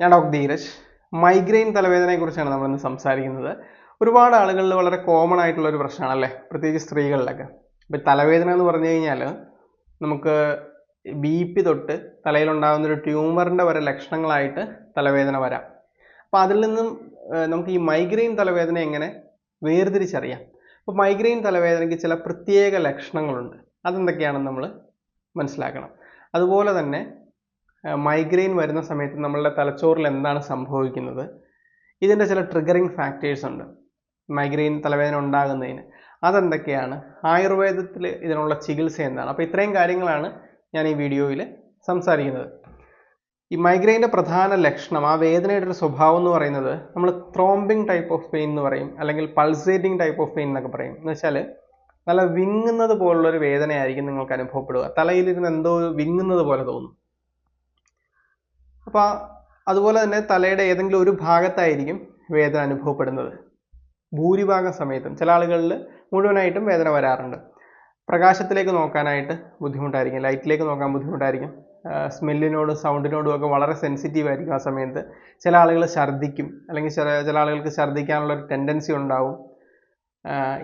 ഞാൻ doctor Dheeraj. Migraine തലവേദനയെക്കുറിച്ചാണ് നമ്മളിന്ന് സംസാരിക്കുന്നത്. ഒരുപാട് ആളുകളിൽ വളരെ കോമൺ ആയിട്ടുള്ള ഒരു പ്രശ്നമാണല്ലേ? പ്രത്യേകിച്ച് സ്ത്രീകളിലൊക്കെ. ഇപ്പം തലവേദന എന്ന് പറഞ്ഞു കഴിഞ്ഞാൽ നമുക്ക് ബി പി തൊട്ട് തലയിലുണ്ടാകുന്ന ഒരു ട്യൂമറിന്റെ വരെ ലക്ഷണങ്ങളായിട്ട് തലവേദന വരാം. അപ്പോൾ അതിൽ നിന്നും നമുക്ക് ഈ മൈഗ്രെയിൻ തലവേദന എങ്ങനെ വേർതിരിച്ചറിയാം? അപ്പോൾ മൈഗ്രെയിൻ തലവേദനയ്ക്ക് ചില പ്രത്യേക ലക്ഷണങ്ങളുണ്ട്. അതെന്തൊക്കെയാണെന്ന് നമ്മൾ മനസ്സിലാക്കണം. അതുപോലെ തന്നെ മൈഗ്രെയിൻ വരുന്ന സമയത്ത് നമ്മളുടെ തലച്ചോറിൽ എന്താണ് സംഭവിക്കുന്നത്? ഇതിന്റെ ചില ട്രിഗറിങ് ഫാക്ടേഴ്സ് ഉണ്ട്. മൈഗ്രെയിൻ തലവേദന ഉണ്ടാകുന്നതിന്. അതെന്തൊക്കെയാണ്? ആയുർവേദത്തിൽ ഇതിനുള്ള ചികിത്സ എന്താണ്? അപ്പോൾ ഇത്രയും കാര്യങ്ങളാണ് ഞാൻ ഈ വീഡിയോയിൽ സംസാരിക്കുന്നത്. ഈ മൈഗ്രെയിന്റെ പ്രധാന ലക്ഷണം ആ വേദനയുടെ ഒരു സ്വഭാവം എന്ന് പറയുന്നത് നമ്മൾ ത്രോംബിങ് ടൈപ്പ് ഓഫ് പെയിൻ എന്ന് പറയും അല്ലെങ്കിൽ പൾസേറ്റിംഗ് ടൈപ്പ് ഓഫ് പെയിൻ എന്നൊക്കെ പറയും. എന്ന് വെച്ചാൽ നല്ല വിങ്ങുന്നത് പോലുള്ളൊരു വേദനയായിരിക്കും നിങ്ങൾക്ക് അനുഭവപ്പെടുക. തലയിലിരുന്ന് എന്തോ വിങ്ങുന്നത് പോലെ തോന്നും. അപ്പോൾ അതുപോലെ തന്നെ തലയുടെ ഏതെങ്കിലും ഒരു ഭാഗത്തായിരിക്കും വേദന അനുഭവപ്പെടുന്നത്. ഭൂരിഭാഗം സമയത്തും ചില ആളുകളിൽ മുഴുവനായിട്ടും വേദന വരാറുണ്ട്. പ്രകാശത്തിലേക്ക് നോക്കാനായിട്ട് ബുദ്ധിമുട്ടായിരിക്കും ലൈറ്റിലേക്ക് നോക്കാൻ ബുദ്ധിമുട്ടായിരിക്കും. സ്മെല്ലിനോടും സൗണ്ടിനോടും ഒക്കെ വളരെ സെൻസിറ്റീവ് ആയിരിക്കും ആ സമയത്ത്. ചില ആളുകൾ ഛർദ്ദിക്കും അല്ലെങ്കിൽ ചില ചില ആളുകൾക്ക് ഛർദ്ദിക്കാനുള്ള ഒരു ടെൻഡൻസി ഉണ്ടാവും.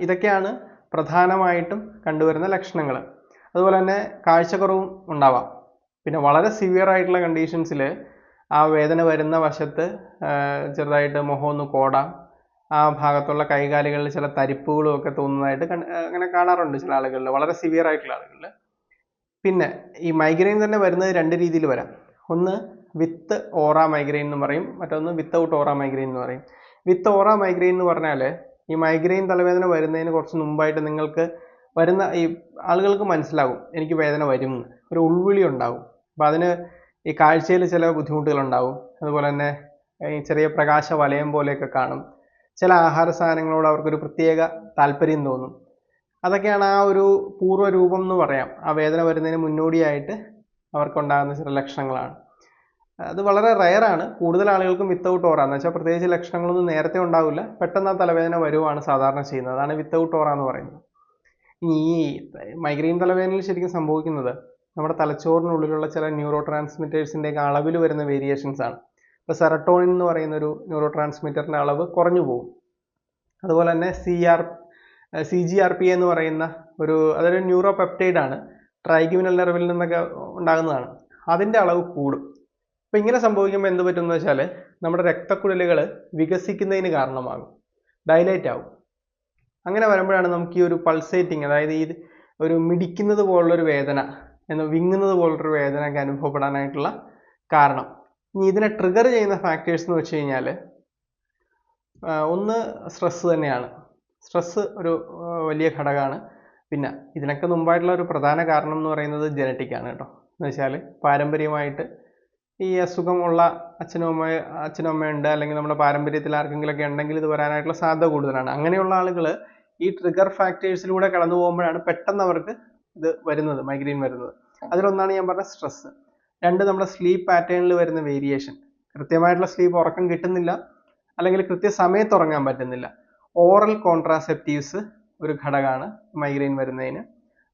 ഇതൊക്കെയാണ് പ്രധാനമായിട്ടും കണ്ടുവരുന്ന ലക്ഷണങ്ങൾ അതുപോലെ തന്നെ കാഴ്ചക്കുറവും ഉണ്ടാവാം. പിന്നെ വളരെ സിവിയർ ആയിട്ടുള്ള കണ്ടീഷൻസിൽ ആ വേദന വരുന്ന വശത്ത് ചെറുതായിട്ട് മുഖം ഒന്ന് കോടാം. ആ ഭാഗത്തുള്ള കൈകാലുകളിൽ ചില തരിപ്പുകളും ഒക്കെ തോന്നുന്നതായിട്ട് അങ്ങനെ കാണാറുണ്ട് ചില ആളുകളിൽ വളരെ സിവിയർ ആയിട്ടുള്ള ആളുകളിൽ പിന്നെ ഈ മൈഗ്രെയിൻ തന്നെ വരുന്നത് രണ്ട് രീതിയിൽ വരാം. ഒന്ന് വിത്ത് ഓറ മൈഗ്രെയിൻ എന്ന് പറയും. മറ്റൊന്ന് വിത്തൗട്ട് ഓറ മൈഗ്രെയിൻ എന്ന് പറയും. വിത്ത് ഓറ മൈഗ്രെയിൻ എന്ന് പറഞ്ഞാൽ ഈ മൈഗ്രെയിൻ തലവേദന വരുന്നതിന് കുറച്ച് മുമ്പായിട്ട് നിങ്ങൾക്ക് വരുന്ന ഈ ആളുകൾക്ക് മനസ്സിലാകും. എനിക്ക് വേദന വരും ഒരു ഉൾവിളി ഉണ്ടാകും. അപ്പം അതിന് ഈ കാഴ്ചയിൽ ചില ബുദ്ധിമുട്ടുകളുണ്ടാവും. അതുപോലെ തന്നെ ഈ ചെറിയ പ്രകാശ വലയം പോലെയൊക്കെ കാണും. ചില ആഹാര സാധനങ്ങളോട് അവർക്കൊരു പ്രത്യേക താല്പര്യം തോന്നും. അതൊക്കെയാണ് ആ ഒരു പൂർവരൂപം എന്ന് പറയാം. ആ വേദന വരുന്നതിന് മുന്നോടിയായിട്ട് അവർക്കുണ്ടാകുന്ന ചില ലക്ഷണങ്ങളാണ്. അത് വളരെ റയറാണ് കൂടുതൽ ആളുകൾക്കും വിത്തൗട്ട് ഓറ എന്ന് വെച്ചാൽ പ്രത്യേകിച്ച് ലക്ഷണങ്ങളൊന്നും നേരത്തെ ഉണ്ടാവില്ല. പെട്ടെന്ന് ആ തലവേദന വരുവാണ് സാധാരണ ചെയ്യുന്നത്. അതാണ് വിത്തൗട്ട് ഓറ എന്ന് പറയുന്നത്. ഈ മൈഗ്രെയിൻ തലവേദനയിൽ ശരിക്കും സംഭവിക്കുന്നത് നമ്മുടെ തലച്ചോറിനുള്ളിലുള്ള ചില ന്യൂറോ ട്രാൻസ്മിറ്റേഴ്സിന്റെ അളവിൽ വരുന്ന വേരിയേഷൻസ് ആണ്. ഇപ്പോൾ സെറട്ടോണിൻ എന്ന് പറയുന്ന ഒരു ന്യൂറോ ട്രാൻസ്മിറ്ററിന്റെ അളവ് കുറഞ്ഞു പോകും. അതുപോലെ തന്നെ C R C G R P എന്ന് പറയുന്ന ഒരു അതൊരു ന്യൂറോ പെപ്റ്റൈഡ് ആണ് ട്രൈഗ്യൂമിനൽ നെർവിൽ നിന്നൊക്കെ ഉണ്ടാകുന്നതാണ്. അതിന്റെ അളവ് കൂടും. അപ്പോൾ ഇങ്ങനെ സംഭവിക്കുമ്പോൾ എന്ത് പറ്റുമെന്ന് വെച്ചാൽ നമ്മുടെ രക്തക്കുഴലുകൾ വികസിക്കുന്നതിന് കാരണമാകും. ഡൈലൈറ്റ് ആവും. അങ്ങനെ വരുമ്പോഴാണ് നമുക്ക് ഈ ഒരു പൾസേറ്റിംഗ് അതായത് ഈ ഒരു മിടിക്കുന്നത് പോലുള്ളൊരു വേദന എന്ന് വിങ്ങുന്നത് പോലൊരു വേദന ഒക്കെ അനുഭവപ്പെടാനായിട്ടുള്ള കാരണം. ഇനി ഇതിനെ ട്രിഗർ ചെയ്യുന്ന ഫാക്ടേഴ്സ് എന്ന് വെച്ച് കഴിഞ്ഞാൽ ഒന്ന് സ്ട്രെസ്സ് തന്നെയാണ്. സ്ട്രെസ്സ് ഒരു വലിയ ഘടകമാണ്. പിന്നെ ഇതിനൊക്കെ മുമ്പായിട്ടുള്ള ഒരു പ്രധാന കാരണം എന്ന് പറയുന്നത് ജനറ്റിക് ആണ് കേട്ടോ. എന്ന് വെച്ചാൽ പാരമ്പര്യമായിട്ട് ഈ അസുഖമുള്ള അച്ഛനും അമ്മ അച്ഛനും അമ്മയുണ്ട് അല്ലെങ്കിൽ നമ്മുടെ പാരമ്പര്യത്തിൽ ആർക്കെങ്കിലുമൊക്കെ ഉണ്ടെങ്കിൽ ഇത് വരാനായിട്ടുള്ള സാധ്യത കൂടുതലാണ്. അങ്ങനെയുള്ള ആളുകൾ ഈ ട്രിഗർ ഫാക്ടേഴ്സിലൂടെ കടന്നു പോകുമ്പോഴാണ് പെട്ടെന്ന് അവർക്ക് ഇത് വരുന്നത് മൈഗ്രെയിൻ വരുന്നത്. അതിലൊന്നാണ് ഞാൻ പറഞ്ഞ സ്ട്രെസ് രണ്ട് നമ്മുടെ സ്ലീപ്പ് പാറ്റേണിൽ വരുന്ന വേരിയേഷൻ കൃത്യമായിട്ടുള്ള സ്ലീപ്പ് ഉറക്കം കിട്ടുന്നില്ല അല്ലെങ്കിൽ കൃത്യ സമയത്ത് ഉറങ്ങാൻ പറ്റുന്നില്ല. ഓറൽ കോൺട്രാസെപ്റ്റീവ്സ് ഒരു ഘടകമാണ് മൈഗ്രെയിൻ വരുന്നതിന്.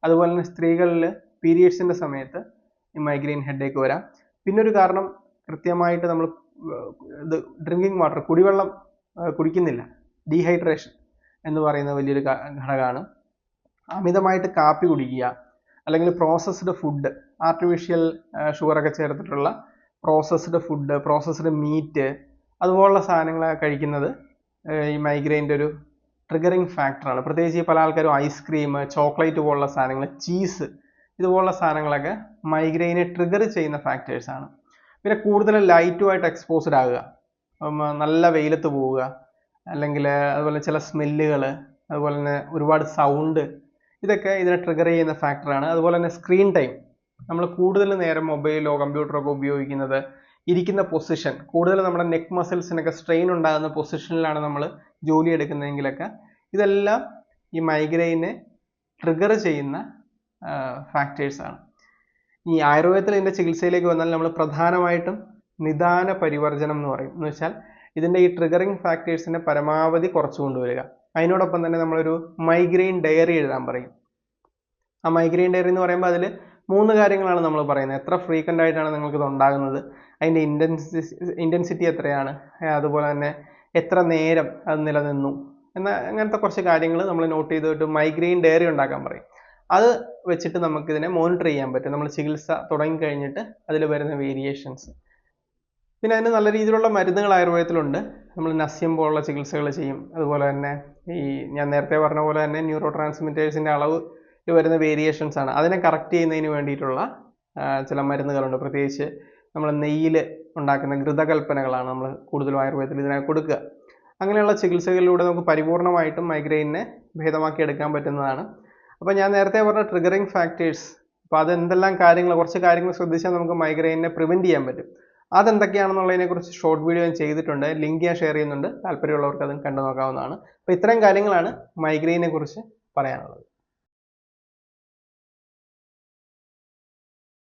അതുപോലെ തന്നെ സ്ത്രീകളിൽ പീരിയഡ്സിന്റെ സമയത്ത് ഈ മൈഗ്രെയിൻ ഹെഡേക്ക് വരാം. പിന്നെ ഒരു കാരണം കൃത്യമായിട്ട് നമ്മൾ ഇത് ഡ്രിങ്കിങ് വാട്ടർ കുടിവെള്ളം കുടിക്കുന്നില്ല. ഡീഹൈഡ്രേഷൻ എന്ന് പറയുന്ന വലിയൊരു ഘടകമാണ്. അമിതമായിട്ട് കാപ്പി കുടിക്കുക അല്ലെങ്കിൽ പ്രോസസ്ഡ് ഫുഡ് ആർട്ടിഫിഷ്യൽ ഷുഗറൊക്കെ ചേർത്തിട്ടുള്ള പ്രോസസ്ഡ് ഫുഡ് പ്രോസസ്ഡ് മീറ്റ് അതുപോലുള്ള സാധനങ്ങൾ കഴിക്കുന്നത്. ഈ മൈഗ്രെയിന്റെ ഒരു ട്രിഗറിങ് ഫാക്ടറാണ് പ്രത്യേകിച്ച് പല ആൾക്കാരും ഐസ്ക്രീം ചോക്ലേറ്റ് പോലുള്ള സാധനങ്ങൾ ചീസ് ഇതുപോലുള്ള സാധനങ്ങളൊക്കെ മൈഗ്രെയിനെ ട്രിഗർ ചെയ്യുന്ന ഫാക്ടേഴ്സാണ് പിന്നെ കൂടുതൽ ലൈറ്റുമായിട്ട് എക്സ്പോസ്ഡ് ആകുക. നല്ല വെയിലത്ത് പോവുക അല്ലെങ്കിൽ അതുപോലെ ചില സ്മെല്ലുകൾ അതുപോലെ തന്നെ ഒരുപാട് സൗണ്ട് ഇതൊക്കെ ഇതിനെ ട്രിഗർ ചെയ്യുന്ന ഫാക്ടറാണ് അതുപോലെ തന്നെ സ്ക്രീൻ ടൈം നമ്മൾ കൂടുതൽ നേരം മൊബൈലോ കമ്പ്യൂട്ടറോ ഒക്കെ ഉപയോഗിക്കുന്നത് ഇരിക്കുന്ന പൊസിഷൻ കൂടുതൽ നമ്മുടെ നെക്ക് മസിൽസിനൊക്കെ സ്ട്രെയിൻ ഉണ്ടാകുന്ന പൊസിഷനിലാണ് നമ്മൾ ജോലി എടുക്കുന്നതെങ്കിലൊക്കെ ഇതെല്ലാം ഈ മൈഗ്രെയിനെ ട്രിഗർ ചെയ്യുന്ന ഫാക്ടേഴ്സാണ് ഈ ആയുർവേദത്തിൽ ഇതിന്റെ ചികിത്സയിലേക്ക് വന്നാൽ നമ്മൾ പ്രധാനമായിട്ടും നിദാന പരിവർജനം എന്ന് പറയും. എന്ന് വെച്ചാൽ ഇതിന്റെ ഈ ട്രിഗറിങ് ഫാക്ടേഴ്സിനെ പരമാവധി കുറച്ചു കൊണ്ടുവരിക. അതിനോടൊപ്പം തന്നെ നമ്മളൊരു മൈഗ്രെയിൻ ഡയറി എഴുതാൻ പറയും. ആ മൈഗ്രെയിൻ ഡയറി എന്ന് പറയുമ്പോൾ അതിൽ മൂന്ന് കാര്യങ്ങളാണ് നമ്മൾ പറയുന്നത്. എത്ര ഫ്രീക്വന്റ് ആയിട്ടാണ് നിങ്ങൾക്ക് ഇത് ഉണ്ടാകുന്നത്? അതിന്റെ ഇന്റൻസി ഇന്റൻസിറ്റി എത്രയാണ്? അതുപോലെ തന്നെ എത്ര നേരം അത് നിലനിന്നു? എന്ന അങ്ങനത്തെ കുറച്ച് കാര്യങ്ങൾ നമ്മൾ നോട്ട് ചെയ്തിട്ട് മൈഗ്രെയിൻ ഡയറി ഉണ്ടാക്കാൻ പറയും. അത് വെച്ചിട്ട് നമുക്കിതിനെ മോണിറ്റർ ചെയ്യാൻ പറ്റും. നമ്മൾ ചികിത്സ തുടങ്ങി കഴിഞ്ഞിട്ട് അതിൽ വരുന്ന വേരിയേഷൻസ് പിന്നെ അതിന് നല്ല രീതിയിലുള്ള മരുന്നുകൾ ആയുർവേദത്തിലുണ്ട്. നമ്മൾ നസ്യം പോലുള്ള ചികിത്സകൾ ചെയ്യും. അതുപോലെ തന്നെ ഈ ഞാൻ നേരത്തെ പറഞ്ഞ പോലെ തന്നെ ന്യൂറോ ട്രാൻസ്മിറ്റേഴ്സിന്റെ അളവ് വരുന്ന വേരിയേഷൻസ് ആണ്. അതിനെ കറക്റ്റ് ചെയ്യുന്നതിന് വേണ്ടിയിട്ടുള്ള ചില മരുന്നുകളുണ്ട്. പ്രത്യേകിച്ച് നമ്മൾ നെയ്യിൽ ഉണ്ടാക്കുന്ന ഘൃതകൽപ്പനകളാണ് നമ്മൾ കൂടുതലും ആയുർവേദത്തിൽ ഇതിനായി കൊടുക്കുക. അങ്ങനെയുള്ള ചികിത്സകളിലൂടെ നമുക്ക് പരിപൂർണമായിട്ടും മൈഗ്രെയിനെ ഭേദമാക്കി എടുക്കാൻ പറ്റുന്നതാണ്. അപ്പോൾ ഞാൻ നേരത്തെ പറഞ്ഞ ട്രിഗറിങ് ഫാക്ടേഴ്സ് അപ്പോൾ അതെന്തെല്ലാം കാര്യങ്ങൾ കുറച്ച് കാര്യങ്ങൾ ശ്രദ്ധിച്ചാൽ നമുക്ക് മൈഗ്രെയിനെ പ്രിവെന്റ് ചെയ്യാൻ പറ്റും. അതെന്തൊക്കെയാണെന്നുള്ളതിനെ കുറിച്ച് ഷോർട്ട് വീഡിയോ ഞാൻ ചെയ്തിട്ടുണ്ട്. ലിങ്ക് ഞാൻ ഷെയർ ചെയ്യുന്നുണ്ട്. താല്പര്യമുള്ളവർക്ക് അതും കണ്ടു നോക്കാവുന്നതാണ് അപ്പോൾ ഇത്രയും കാര്യങ്ങളാണ് മൈഗ്രെയിനെ കുറിച്ച് പറയാനുള്ളത്.